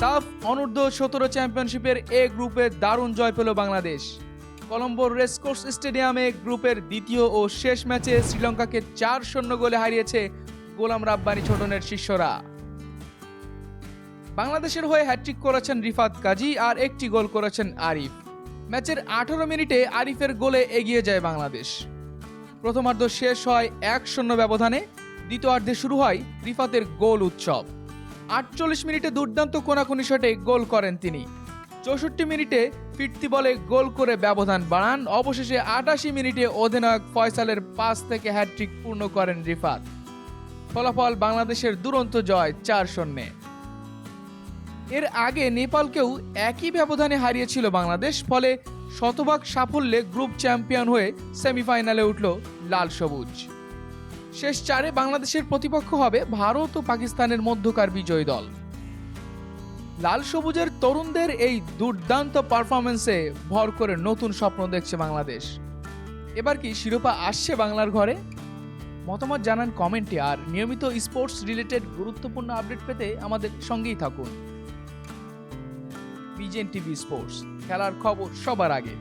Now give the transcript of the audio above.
সাফ অনূর্ধ্ব সতেরো চ্যাম্পিয়নশিপের এ গ্রুপে দারুণ জয় পেল বাংলাদেশ। কলম্বোর রেসকোর্স স্টেডিয়ামে গ্রুপের দ্বিতীয় ও শেষ ম্যাচে শ্রীলঙ্কাকে চার শূন্য গোলে হারিয়েছে গোলাম রাব্বানি ছোটনের শিষ্যরা। বাংলাদেশের হয়ে হ্যাট্রিক করেছেন রিফাত কাজী আর একটি গোল করেছেন আরিফ। ম্যাচের আঠারো মিনিটে আরিফের গোলে এগিয়ে যায় বাংলাদেশ। প্রথমার্ধ শেষ হয় এক শূন্য ব্যবধানে, দ্বিতীয়ার্ধে শুরু হয় রিফাতের গোল উৎসব। আটচল্লিশ মিনিটে দুর্দান্ত কোনাকুনি শটে গোল করেন তিনি। চৌষট্টি মিনিটে ফিরতি বলে গোল করে ব্যবধান বাড়ান। অবশেষে আটাশি মিনিটে অধিনায়ক ফয়সালের পাস থেকে হ্যাট্রিক পূর্ণ করেন রিফাত। ফলাফল বাংলাদেশের দুরন্ত জয় চার শূন্যে। এর আগে নেপালকেও একই ব্যবধানে হারিয়েছিল বাংলাদেশ, ফলে শতভাগ সাফল্যে গ্রুপ চ্যাম্পিয়ন হয়ে সেমিফাইনালে উঠল লাল সবুজ। শেষ চারে বাংলাদেশের প্রতিপক্ষ হবে ভারত ও পাকিস্তানের মধ্যকার বিজয়ী দল। লাল সবুজের তরুণদের এই দুর্দান্ত পারফরমেন্সে ভর করে নতুন স্বপ্ন দেখছে বাংলাদেশ। এবার কি শিরোপা আসছে বাংলার ঘরে? মতামত জানান কমেন্টে আর নিয়মিত স্পোর্টস রিলেটেড গুরুত্বপূর্ণ আপডেট পেতে আমাদের সঙ্গেই থাকুন। বিজেন টিভি স্পোর্টস খেলার খবর সবার আগে।